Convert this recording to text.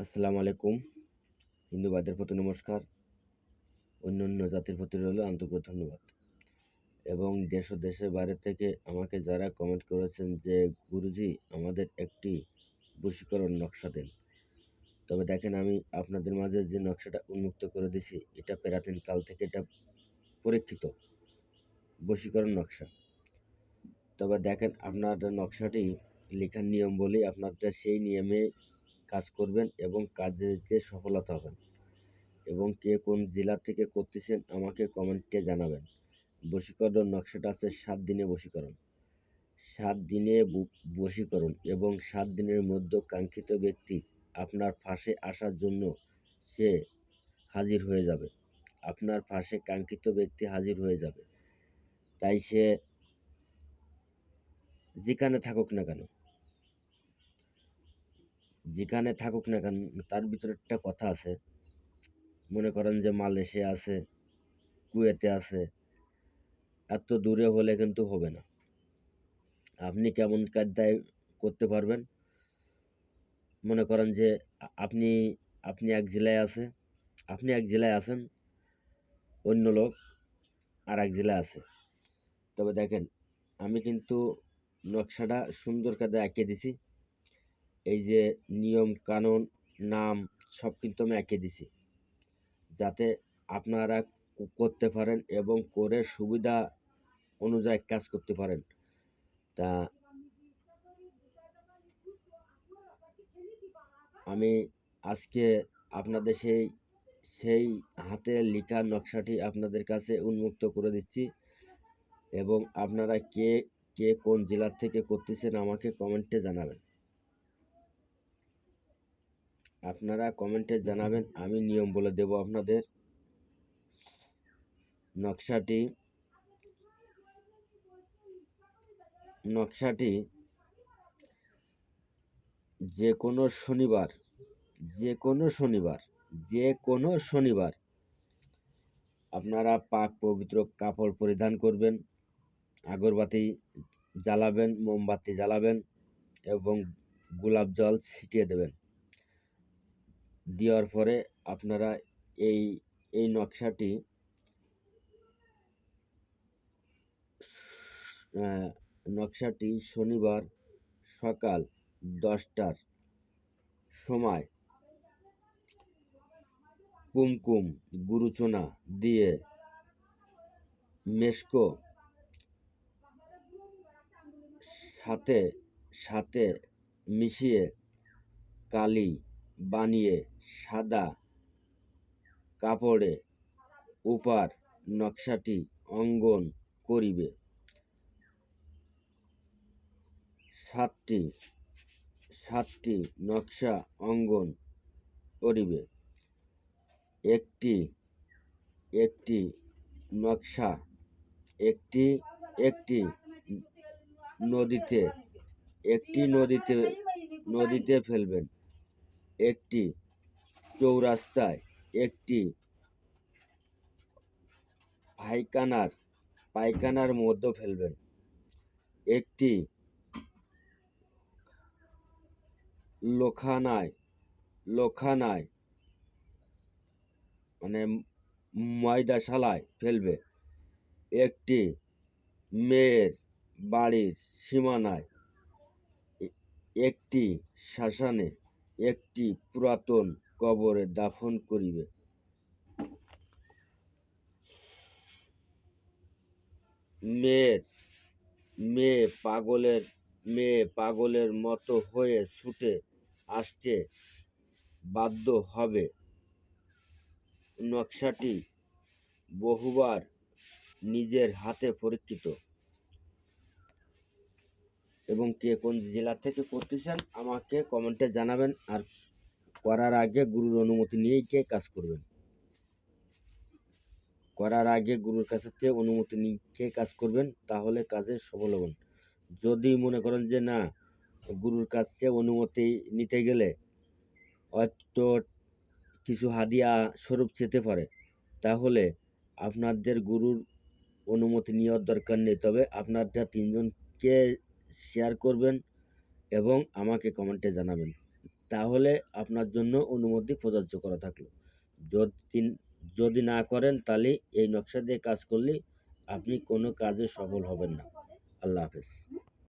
আসসালামু আলাইকুম। হিন্দু ভাইদের প্রতি নমস্কার। অন্য অন্য জাতির প্রতি রইল আন্তরিক ধন্যবাদ। এবং দেশ ও দেশের বাইরে থেকে আমাকে যারা কমেন্ট করেছেন যে, গুরুজি, আমাদের একটি বশীকরণ নকশা দেন। তবে দেখেন, আমি আপনাদের মাঝে যে নকশাটা উন্মুক্ত করে দিছি এটা প্রাচীন কাল থেকে এটা পরীক্ষিত বশীকরণ নকশা। তবে দেখেন আপনার নকশাটি লেখার নিয়ম বলেই আপনাদের সেই নিয়মে কাজ করবেন এবং কাজেতে সফলতা হবেন। এবং কে কোন জেলা থেকে করতেছেন আমাকে কমেন্টে জানাবেন। বশীকরণ নকশাটা আছে সাত দিনে বশীকরণ। সাত দিনে বশীকরণ এবং সাত দিনের মধ্যে কাঙ্ক্ষিত ব্যক্তি আপনার ফাঁসে আসার জন্য সে হাজির হয়ে যাবে। আপনার ফাঁসে কাঙ্ক্ষিত ব্যক্তি হাজির হয়ে যাবে। তাই সে যেখানে থাকুক না কেন। যেখানে থাকুক না কেন, তার ভিতরে একটা কথা আছে। মনে করেন যে মালয়েশিয়া আছে, কুয়েতে আছে, এত দূরে হলে কিন্তু হবে না। আপনি কেমন কায়দায় করতে পারবেন? মনে করেন যে আপনি আপনি এক জেলায় আছে, আপনি এক জেলায় আছেন, অন্য লোক আর এক জেলায় আছে। তবে দেখেন, আমি কিন্তু নকশাটা সুন্দর কায়দায় আঁকিয়ে দিছি। এই যে নিয়ম, কানুন, নাম সব কিন্তু আমি এঁকে দিছি। যাতে আপনারা করতে পারেন এবং করে সুবিধা অনুযায়ী কাজ করতে পারেন। তা আমি আজকে আপনাদের সেই সেই হাতে লেখা নকশাটি আপনাদের কাছে উন্মুক্ত করে দিচ্ছি এবং আপনারা কে কে কোন জেলার থেকে করতেছেন আমাকে কমেন্টে জানাবেন। আপনারা কমেন্টে জানাবেন, আমি নিয়ম বলে দেব আপনাদের। নকশাটি নকশাটি যে কোনো শনিবার যে কোনো শনিবার যে কোনো শনিবার আপনারা পাক পবিত্র কাপড় পরিধান করবেন, আগরবাতি জ্বালাবেন, মোমবাতি জ্বালাবেন এবং গোলাপ জল ছিটিয়ে দেবেন। দেওয়ার পরে আপনারা এই এই নকশাটি নকশাটি শনিবার সকাল দশটার সময় কুমকুম গুরুচনা দিয়ে মেশকো সাথে সাথে মিশিয়ে কালি বানিয়ে সাদা কাপড়ে উপার নকশাটি অঙ্কন করিবে। সাতটি সাতটি নকশা অঙ্কন করিবে। একটি একটি নকশা, একটি একটি নদীতে একটি নদীতে নদীতে ফেলবেন। একটি চৌরাস্তায় একটি পায়খানার পায়খানার মধ্যে ফেলবেন। একটি লোখানায় লোখানায় মানে ময়দাশালায় ফেলবে। একটি মেয়ের বাড়ির সীমানায় একটি শ্মশানে একটি পুরাতন কবরে দাফন করিবে। মেয়ের মেয়ে পাগলের মেয়ে পাগলের মতো হয়ে ছুটে আসতে বাধ্য হবে। নকশাটি বহুবার নিজের হাতে পরীক্ষিত। এবং কে কোন জেলা থেকে করতেছেন, আমাকে কমেন্টে জানাবেন আর করার আগে গুরুর অনুমতি নিয়েই কে কাজ করবেন। করার আগে গুরুর কাছে থেকে অনুমতি নিয়ে কে কাজ করবেন, তাহলে কাজে সফল হবেন। যদি মনে করেন যে না, গুরুর কাছে অনুমতি নিতে গেলে হয়তো কিছু হাদিয়া স্বরূপ যেতে পারে, তাহলে আপনাদের গুরুর অনুমতি নেওয়ার দরকার নেই। তবে আপনারা তিনজনকে শেয়ার করবেন এবং আমাকে কমেন্টে জানাবেন। তাহলে আপনার জন্য অনুমতি প্রযোজ্য করা থাকল। যদি যদি না করেন তাহলে এই নকশা দিয়ে কাজ করলে আপনি কোনো কাজে সফল হবেন না। আল্লাহ হাফেজ।